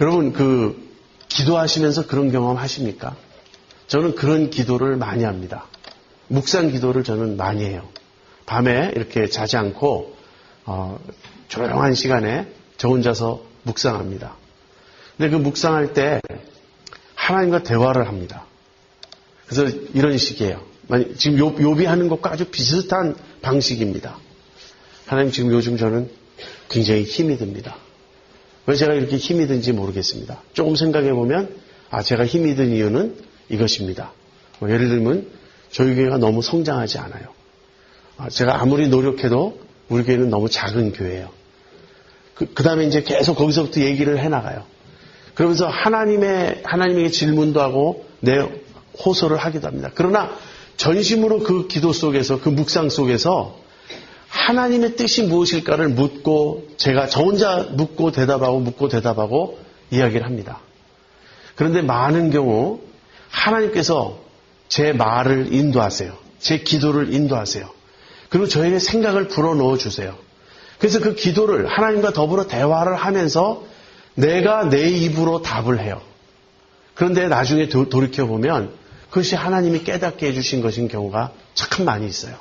여러분 그 기도하시면서 그런 경험 하십니까? 저는 그런 기도를 많이 합니다. 묵상 기도를 저는 많이 해요. 밤에 이렇게 자지 않고 어, 조용한 시간에 저 혼자서 묵상합니다. 근데 그 묵상할 때 하나님과 대화를 합니다. 그래서 이런 식이에요. 지금 요, 요비 하는 것과 아주 비슷한 방식입니다. 하나님 지금 요즘 저는 굉장히 힘이 듭니다. 왜 제가 이렇게 힘이 든지 모르겠습니다. 조금 생각해 보면 아 제가 힘이 든 이유는 이것입니다. 뭐 예를 들면 저희 교회가 너무 성장하지 않아요. 아, 제가 아무리 노력해도 우리 교회는 너무 작은 교회예요. 그, 그 다음에 이제 계속 거기서부터 얘기를 해 나가요. 그러면서 하나님의, 하나님에게 질문도 하고 내 호소를 하기도 합니다. 그러나 전심으로 그 기도 속에서, 그 묵상 속에서 하나님의 뜻이 무엇일까를 묻고 제가 저 혼자 묻고 대답하고 묻고 대답하고 이야기를 합니다. 그런데 많은 경우 하나님께서 제 말을 인도하세요. 제 기도를 인도하세요. 그리고 저에게 생각을 불어넣어 주세요. 그래서 그 기도를 하나님과 더불어 대화를 하면서 내가 내 입으로 답을 해요. 그런데 나중에 돌이켜보면 그것이 하나님이 깨닫게 해주신 것인 경우가 참 많이 있어요.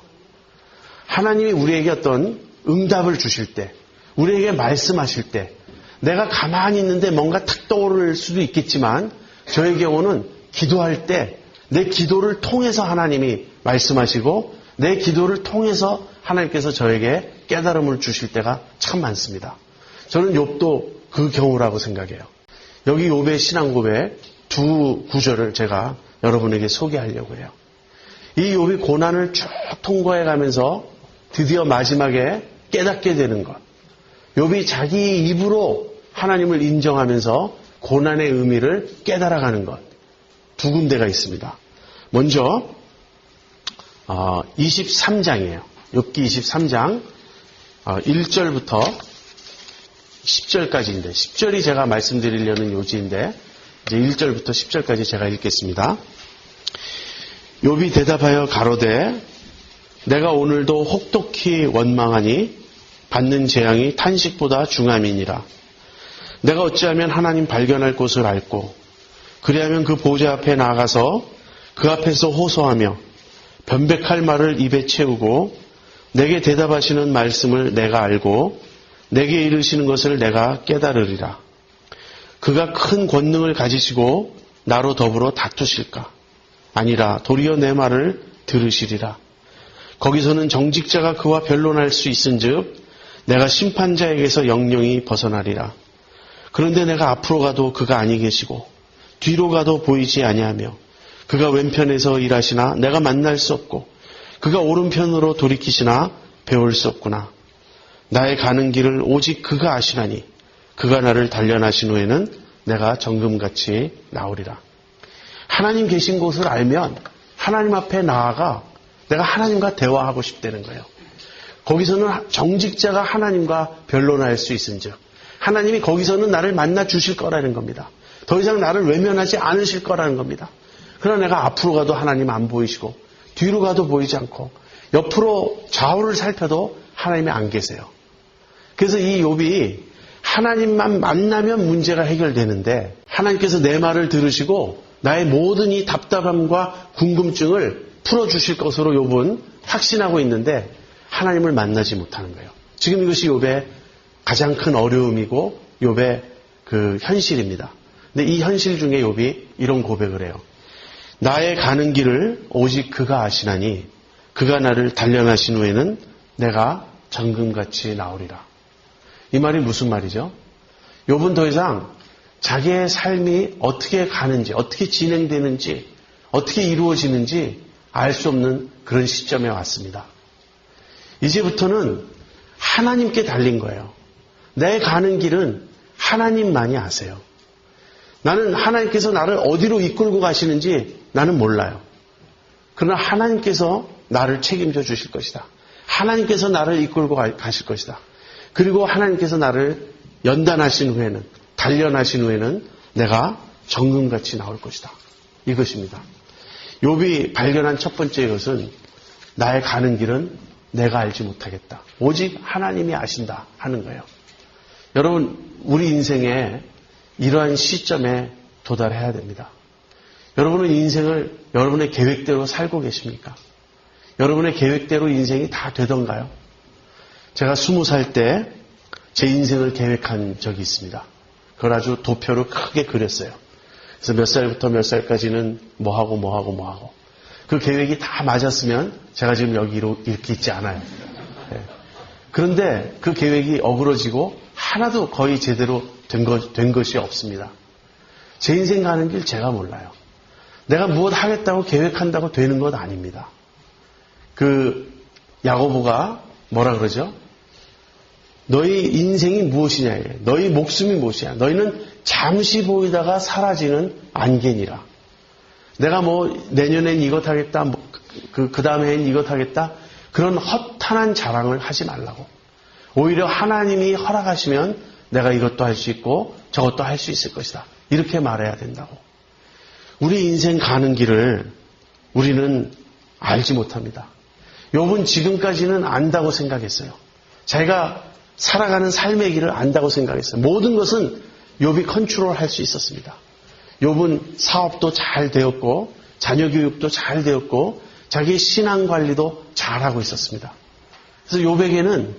하나님이 우리에게 어떤 응답을 주실 때, 우리에게 말씀하실 때, 내가 가만히 있는데 뭔가 탁 떠오를 수도 있겠지만, 저의 경우는 기도할 때, 내 기도를 통해서 하나님이 말씀하시고, 내 기도를 통해서 하나님께서 저에게 깨달음을 주실 때가 참 많습니다. 저는 욥도 그 경우라고 생각해요. 여기 욥의 신앙 고백 두 구절을 제가 여러분에게 소개하려고 해요. 이 욥이 고난을 쭉 통과해 가면서 드디어 마지막에 깨닫게 되는 것. 욥이 자기 입으로 하나님을 인정하면서 고난의 의미를 깨달아가는 것. 두 군데가 있습니다. 먼저 23장이에요. 어, 욥기 23장 1절부터 어, 10절까지인데 10절이 제가 말씀드리려는 요지인데 이제 1절부터 10절까지 제가 읽겠습니다. 욥이 대답하여 가로되 내가 오늘도 혹독히 원망하니 받는 재앙이 탄식보다 중함이니라. 내가 어찌하면 하나님 발견할 곳을 알고 그리하면 그 보좌 앞에 나가서 그 앞에서 호소하며 변백할 말을 입에 채우고 내게 대답하시는 말씀을 내가 알고 내게 이르시는 것을 내가 깨달으리라. 그가 큰 권능을 가지시고 나로 더불어 다투실까? 아니라 도리어 내 말을 들으시리라. 거기서는 정직자가 그와 변론할 수 있은즉 내가 심판자에게서 영영이 벗어나리라. 그런데 내가 앞으로 가도 그가 아니 계시고 뒤로 가도 보이지 아니하며 그가 왼편에서 일하시나 내가 만날 수 없고 그가 오른편으로 돌이키시나 배울 수 없구나. 나의 가는 길을 오직 그가 아시나니 그가 나를 단련하신 후에는 내가 정금같이 나오리라. 하나님 계신 곳을 알면 하나님 앞에 나아가 내가 하나님과 대화하고 싶다는 거예요. 거기서는 정직자가 하나님과 변론할 수 있은즉 하나님이 거기서는 나를 만나 주실 거라는 겁니다. 더 이상 나를 외면하지 않으실 거라는 겁니다. 그러나 내가 앞으로 가도 하나님 안 보이시고 뒤로 가도 보이지 않고 옆으로 좌우를 살펴도 하나님이 안 계세요. 그래서 이 욥이 하나님만 만나면 문제가 해결되는데 하나님께서 내 말을 들으시고 나의 모든 이 답답함과 궁금증을 풀어주실 것으로 욥은 확신하고 있는데 하나님을 만나지 못하는 거예요. 지금 이것이 욥의 가장 큰 어려움이고 욥의 그 현실입니다. 근데 이 현실 중에 욥이 이런 고백을 해요. 나의 가는 길을 오직 그가 아시나니 그가 나를 단련하신 후에는 내가 정금같이 나오리라. 이 말이 무슨 말이죠? 욥은 더 이상 자기의 삶이 어떻게 가는지, 어떻게 진행되는지, 어떻게 이루어지는지 알 수 없는 그런 시점에 왔습니다. 이제부터는 하나님께 달린 거예요. 내 가는 길은 하나님만이 아세요. 나는 하나님께서 나를 어디로 이끌고 가시는지 나는 몰라요. 그러나 하나님께서 나를 책임져 주실 것이다. 하나님께서 나를 이끌고 가실 것이다. 그리고 하나님께서 나를 연단하신 후에는, 단련하신 후에는 내가 정금같이 나올 것이다. 이것입니다. 욥이 발견한 첫 번째 것은 나의 가는 길은 내가 알지 못하겠다. 오직 하나님이 아신다 하는 거예요. 여러분, 우리 인생에 이러한 시점에 도달해야 됩니다. 여러분은 인생을 여러분의 계획대로 살고 계십니까? 여러분의 계획대로 인생이 다 되던가요? 제가 스무 살 때 제 인생을 계획한 적이 있습니다. 그걸 아주 도표로 크게 그렸어요. 그래서 몇 살부터 몇 살까지는 뭐 하고 뭐 하고 뭐 하고. 그 계획이 다 맞았으면 제가 지금 여기로 이렇게 있지 않아요. 예. 그런데 그 계획이 어그러지고 하나도 거의 제대로 된, 것, 된 것이 없습니다. 제 인생 가는 길 제가 몰라요. 내가 무엇 하겠다고 계획한다고 되는 것 아닙니다. 그 야고보가 뭐라 그러죠? 너희 인생이 무엇이냐? 너희 목숨이 무엇이냐? 너희는 잠시 보이다가 사라지는 안개니라. 내가 뭐 내년엔 이것 하겠다, 뭐 그, 그 다음엔 이것 하겠다. 그런 허탄한 자랑을 하지 말라고. 오히려 하나님이 허락하시면 내가 이것도 할 수 있고 저것도 할 수 있을 것이다. 이렇게 말해야 된다고. 우리 인생 가는 길을 우리는 알지 못합니다. 욥은 지금까지는 안다고 생각했어요. 자기가 살아가는 삶의 길을 안다고 생각했어요. 모든 것은 욥이 컨트롤 할 수 있었습니다. 욥은 사업도 잘 되었고 자녀 교육도 잘 되었고 자기 신앙 관리도 잘하고 있었습니다. 그래서 욥에게는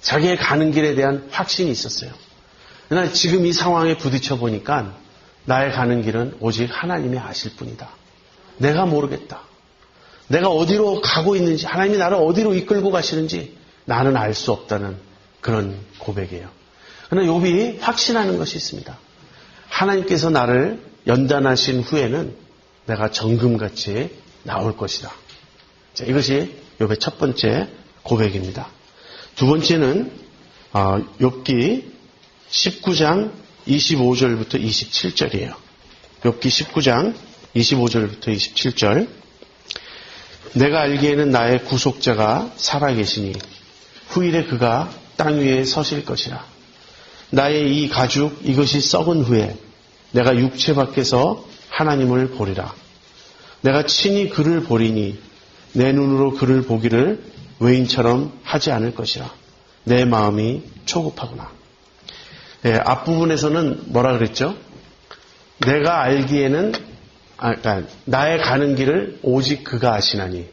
자기의 가는 길에 대한 확신이 있었어요. 그러나 지금 이 상황에 부딪혀 보니까 나의 가는 길은 오직 하나님이 아실 뿐이다. 내가 모르겠다. 내가 어디로 가고 있는지, 하나님이 나를 어디로 이끌고 가시는지 나는 알 수 없다는 그런 고백이에요. 그러나 욥이 확신하는 것이 있습니다. 하나님께서 나를 연단하신 후에는 내가 정금같이 나올 것이다. 자, 이것이 욥의 첫 번째 고백입니다. 두 번째는 어, 욥기 19장 25절부터 27절이에요. 욥기 19장 25절부터 27절. 내가 알기에는 나의 구속자가 살아계시니 후일에 그가 땅 위에 서실 것이라. 나의 이 가죽 이것이 썩은 후에 내가 육체 밖에서 하나님을 보리라. 내가 친히 그를 보리니 내 눈으로 그를 보기를 외인처럼 하지 않을 것이라. 내 마음이 초급하구나. 예, 앞부분에서는 뭐라 그랬죠? 내가 알기에는 아, 그러니까 나의 가는 길을 오직 그가 아시나니.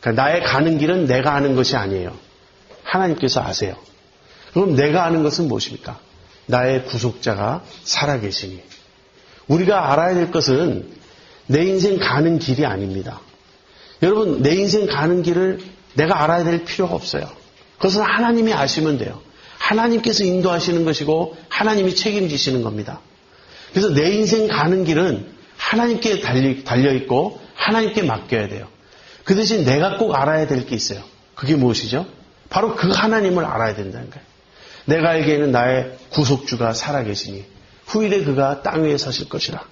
그러니까 나의 가는 길은 내가 아는 것이 아니에요. 하나님께서 아세요. 그럼 내가 아는 것은 무엇입니까? 나의 구속자가 살아계시니. 우리가 알아야 될 것은 내 인생 가는 길이 아닙니다. 여러분, 내 인생 가는 길을 내가 알아야 될 필요가 없어요. 그것은 하나님이 아시면 돼요. 하나님께서 인도하시는 것이고 하나님이 책임지시는 겁니다. 그래서 내 인생 가는 길은 하나님께 달려 있고 하나님께 맡겨야 돼요. 그 대신 내가 꼭 알아야 될 게 있어요. 그게 무엇이죠? 바로 그 하나님을 알아야 된다는 거예요. 내가 알기에는 나의 구속주가 살아계시니 후일에 그가 땅 위에 서실 것이라.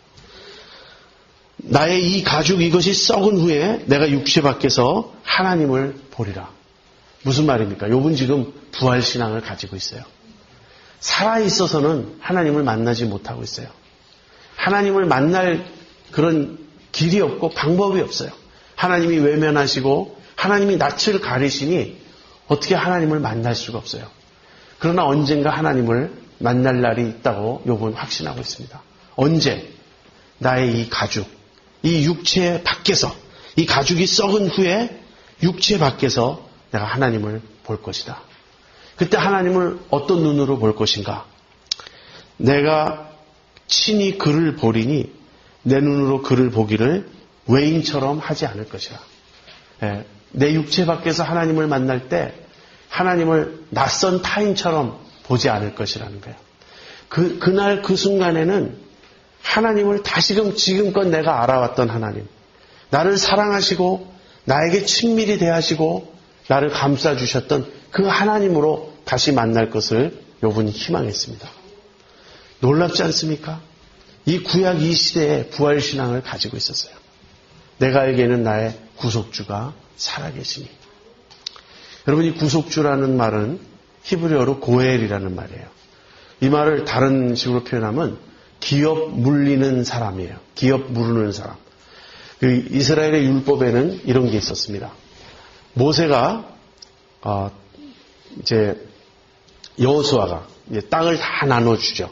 나의 이 가죽 이것이 썩은 후에 내가 육체 밖에서 하나님을 보리라. 무슨 말입니까? 욥은 지금 부활 신앙을 가지고 있어요. 살아 있어서는 하나님을 만나지 못하고 있어요. 하나님을 만날 그런 길이 없고 방법이 없어요. 하나님이 외면하시고 하나님이 낯을 가리시니 어떻게 하나님을 만날 수가 없어요. 그러나 언젠가 하나님을 만날 날이 있다고 욥은 확신하고 있습니다. 언제 나의 이 가죽, 이 육체 밖에서 이 가죽이 썩은 후에 육체 밖에서 내가 하나님을 볼 것이다. 그때 하나님을 어떤 눈으로 볼 것인가? 내가 친히 그를 보리니 내 눈으로 그를 보기를 외인처럼 하지 않을 것이라. 예, 내 육체 밖에서 하나님을 만날 때 하나님을 낯선 타인처럼 보지 않을 것이라는 거예요. 그, 그날 그 순간에는 하나님을 다시금 지금껏 내가 알아왔던 하나님, 나를 사랑하시고 나에게 친밀히 대하시고 나를 감싸주셨던 그 하나님으로 다시 만날 것을 요분이 희망했습니다. 놀랍지 않습니까? 이 구약 이 시대에 부활신앙을 가지고 있었어요. 내가 알기에는 나의 구속주가 살아계시니. 여러분, 이 구속주라는 말은 히브리어로 고엘이라는 말이에요. 이 말을 다른 식으로 표현하면 기업 물리는 사람이에요. 기업 물르는 사람. 그 이스라엘의 율법에는 이런 게 있었습니다. 모세가 어, 이제 여호수아가 땅을 다 나눠 주죠.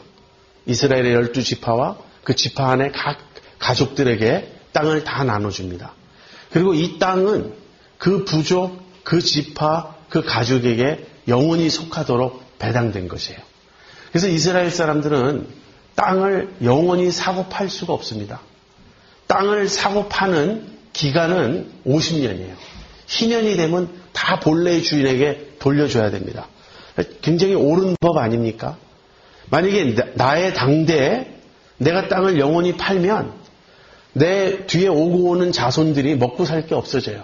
이스라엘의 열두 지파와 그 지파 안에 각 가족들에게 땅을 다 나눠 줍니다. 그리고 이 땅은 그 부족, 그 지파, 그 가족에게 영원히 속하도록 배당된 것이에요. 그래서 이스라엘 사람들은 땅을 영원히 사고 팔 수가 없습니다. 땅을 사고 파는 기간은 50년이에요. 희년이 되면 다 본래의 주인에게 돌려줘야 됩니다. 굉장히 옳은 법 아닙니까? 만약에 나의 당대에 내가 땅을 영원히 팔면 내 뒤에 오고 오는 자손들이 먹고 살 게 없어져요.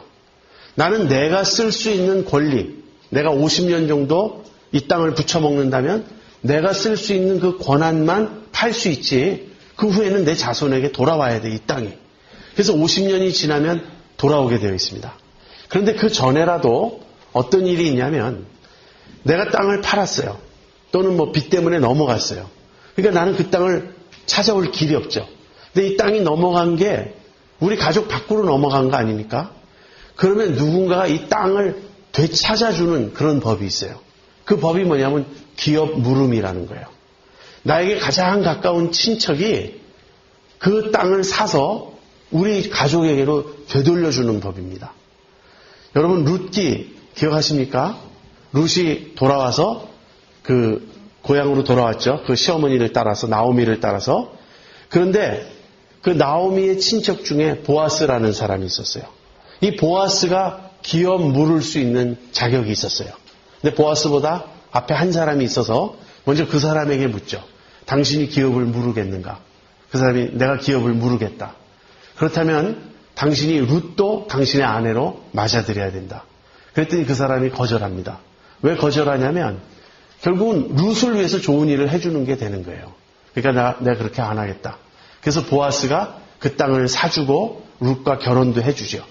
나는 내가 쓸 수 있는 권리, 내가 50년 정도 이 땅을 붙여먹는다면 내가 쓸 수 있는 그 권한만 팔 수 있지 그 후에는 내 자손에게 돌아와야 돼, 이 땅이. 그래서 50년이 지나면 돌아오게 되어 있습니다. 그런데 그 전에라도 어떤 일이 있냐면 내가 땅을 팔았어요. 또는 뭐 빚 때문에 넘어갔어요. 그러니까 나는 그 땅을 찾아올 길이 없죠. 근데 이 땅이 넘어간 게 우리 가족 밖으로 넘어간 거 아닙니까? 그러면 누군가가 이 땅을 되찾아주는 그런 법이 있어요. 그 법이 뭐냐면 기업 물음이라는 거예요. 나에게 가장 가까운 친척이 그 땅을 사서 우리 가족에게로 되돌려주는 법입니다. 여러분 룻기 기억하십니까? 룻이 돌아와서 그 고향으로 돌아왔죠. 그 시어머니를 따라서 나오미를 따라서 그런데 그 나오미의 친척 중에 보아스라는 사람이 있었어요. 이 보아스가 기업 물을 수 있는 자격이 있었어요. 근데 보아스보다 앞에 한 사람이 있어서 먼저 그 사람에게 묻죠. 당신이 기업을 물으겠는가? 그 사람이 내가 기업을 물으겠다. 그렇다면 당신이 룻도 당신의 아내로 맞아들여야 된다. 그랬더니 그 사람이 거절합니다. 왜 거절하냐면 결국은 룻을 위해서 좋은 일을 해주는 게 되는 거예요. 그러니까 나, 내가 그렇게 안 하겠다. 그래서 보아스가 그 땅을 사주고 룻과 결혼도 해주죠.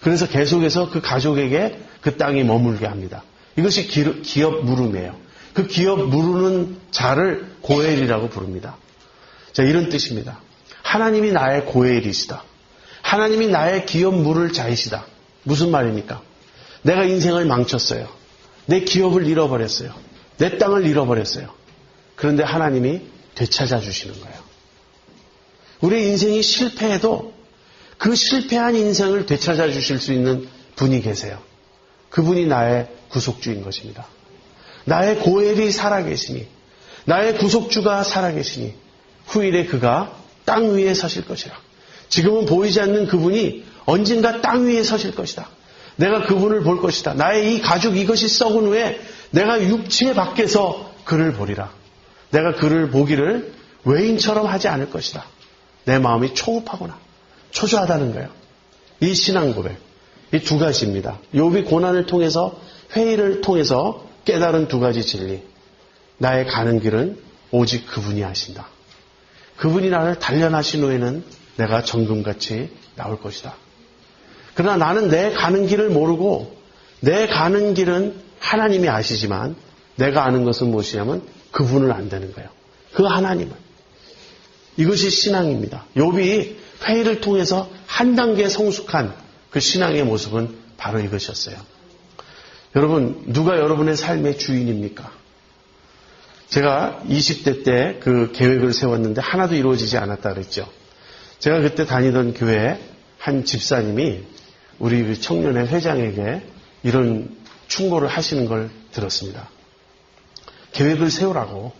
그래서 계속해서 그 가족에게 그 땅이 머물게 합니다. 이것이 기업 물음이에요. 그 기업 물으는 자를 고엘이라고 부릅니다. 자, 이런 뜻입니다. 하나님이 나의 고엘이시다. 하나님이 나의 기업 물을 자이시다. 무슨 말입니까? 내가 인생을 망쳤어요. 내 기업을 잃어버렸어요. 내 땅을 잃어버렸어요. 그런데 하나님이 되찾아 주시는 거예요. 우리 인생이 실패해도 그 실패한 인생을 되찾아 주실 수 있는 분이 계세요. 그분이 나의 구속주인 것입니다. 나의 고엘이 살아계시니, 나의 구속주가 살아계시니, 후일에 그가 땅 위에 서실 것이라. 지금은 보이지 않는 그분이 언젠가 땅 위에 서실 것이다. 내가 그분을 볼 것이다. 나의 이 가죽 이것이 썩은 후에 내가 육체 밖에서 그를 보리라. 내가 그를 보기를 외인처럼 하지 않을 것이다. 내 마음이 초급하구나. 초조하다는 거예요. 이 신앙 고백. 이 두 가지입니다. 욥이 고난을 통해서 회의를 통해서 깨달은 두 가지 진리. 나의 가는 길은 오직 그분이 하신다. 그분이 나를 단련하신 후에는 내가 정금같이 나올 것이다. 그러나 나는 내 가는 길을 모르고 내 가는 길은 하나님이 아시지만 내가 아는 것은 무엇이냐면 그분을 안다는 거예요. 그 하나님은. 이것이 신앙입니다. 욥이 회의를 통해서 한 단계 성숙한 그 신앙의 모습은 바로 이것이었어요. 여러분, 누가 여러분의 삶의 주인입니까? 제가 20대 때 그 계획을 세웠는데 하나도 이루어지지 않았다 그랬죠. 제가 그때 다니던 교회 한 집사님이 우리 그 청년의 회장에게 이런 충고를 하시는 걸 들었습니다. 계획을 세우라고.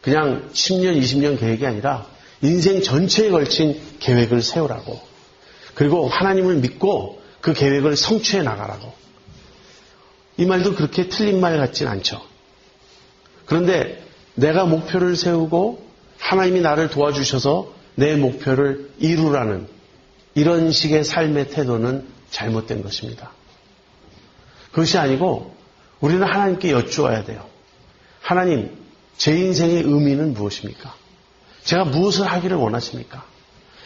그냥 10년, 20년 계획이 아니라 인생 전체에 걸친 계획을 세우라고. 그리고 하나님을 믿고 그 계획을 성취해 나가라고. 이 말도 그렇게 틀린 말 같진 않죠. 그런데 내가 목표를 세우고 하나님이 나를 도와주셔서 내 목표를 이루라는 이런 식의 삶의 태도는 잘못된 것입니다. 그것이 아니고 우리는 하나님께 여쭈어야 돼요. 하나님, 제 인생의 의미는 무엇입니까? 제가 무엇을 하기를 원하십니까?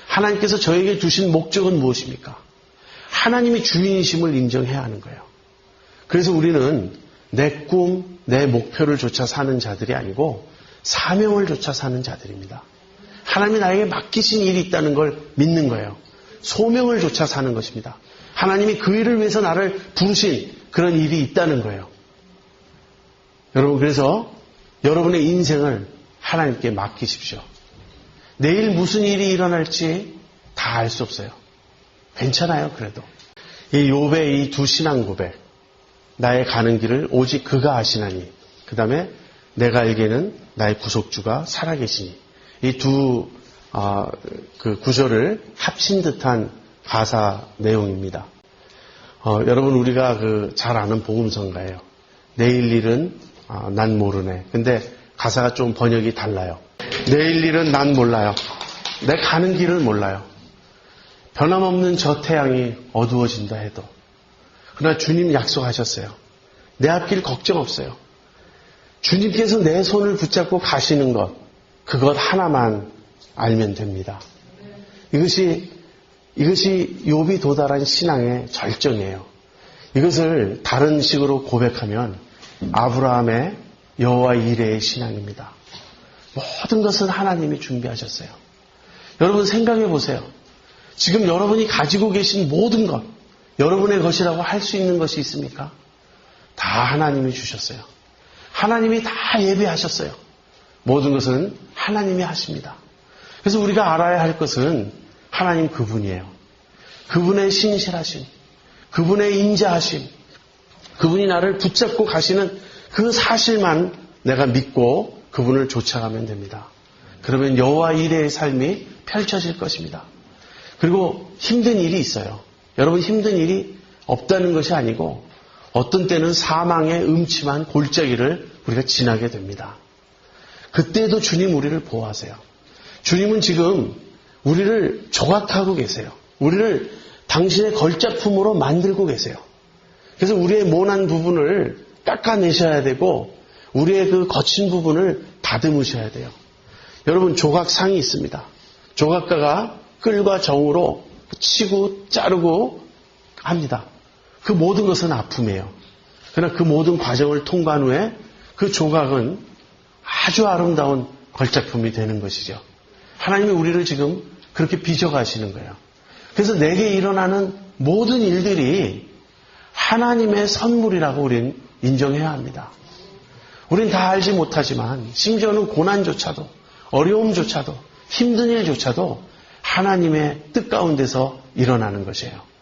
하나님께서 저에게 주신 목적은 무엇입니까? 하나님이 주인이심을 인정해야 하는 거예요. 그래서 우리는 내 꿈, 내 목표를 조차 사는 자들이 아니고 사명을 조차 사는 자들입니다. 하나님이 나에게 맡기신 일이 있다는 걸 믿는 거예요. 소명을 조차 사는 것입니다. 하나님이 그 일을 위해서 나를 부르신 그런 일이 있다는 거예요. 여러분, 그래서 여러분의 인생을 하나님께 맡기십시오. 내일 무슨 일이 일어날지 다 알 수 없어요. 괜찮아요, 그래도. 이 욥의 이두 신앙 고백. 나의 가는 길을 오직 그가 아시나니. 그 다음에 내가 알기에는 나의 구속주가 살아계시니. 이 두, 아, 그 구절을 합친 듯한 가사 내용입니다. 어, 여러분, 우리가 그 잘 아는 복음성가예요. 내일 일은 아, 난 모르네. 근데 가사가 좀 번역이 달라요. 내일 일은 난 몰라요. 내 가는 길을 몰라요. 변함없는 저 태양이 어두워진다 해도. 그러나 주님 약속하셨어요. 내 앞길 걱정 없어요. 주님께서 내 손을 붙잡고 가시는 것, 그것 하나만 알면 됩니다. 이것이, 이것이 욥이 도달한 신앙의 절정이에요. 이것을 다른 식으로 고백하면 아브라함의 여호와 이레의 신앙입니다. 모든 것은 하나님이 준비하셨어요. 여러분 생각해 보세요. 지금 여러분이 가지고 계신 모든 것, 여러분의 것이라고 할 수 있는 것이 있습니까? 다 하나님이 주셨어요. 하나님이 다 예배하셨어요. 모든 것은 하나님이 하십니다. 그래서 우리가 알아야 할 것은 하나님 그분이에요. 그분의 신실하심, 그분의 인자하심, 그분이 나를 붙잡고 가시는 그 사실만 내가 믿고 그분을 쫓아가면 됩니다. 그러면 여호와 일의 삶이 펼쳐질 것입니다. 그리고 힘든 일이 있어요. 여러분 힘든 일이 없다는 것이 아니고 어떤 때는 사망의 음침한 골짜기를 우리가 지나게 됩니다. 그때도 주님 우리를 보호하세요. 주님은 지금 우리를 조각하고 계세요. 우리를 당신의 걸작품으로 만들고 계세요. 그래서 우리의 모난 부분을 깎아내셔야 되고 우리의 그 거친 부분을 다듬으셔야 돼요. 여러분 조각상이 있습니다. 조각가가 끌과 정으로 치고 자르고 합니다. 그 모든 것은 아픔이에요. 그러나 그 모든 과정을 통과한 후에 그 조각은 아주 아름다운 걸작품이 되는 것이죠. 하나님이 우리를 지금 그렇게 빚어가시는 거예요. 그래서 내게 일어나는 모든 일들이 하나님의 선물이라고 우리는 인정해야 합니다. 우린 다 알지 못하지만 심지어는 고난조차도 어려움조차도 힘든 일조차도 하나님의 뜻 가운데서 일어나는 것이에요.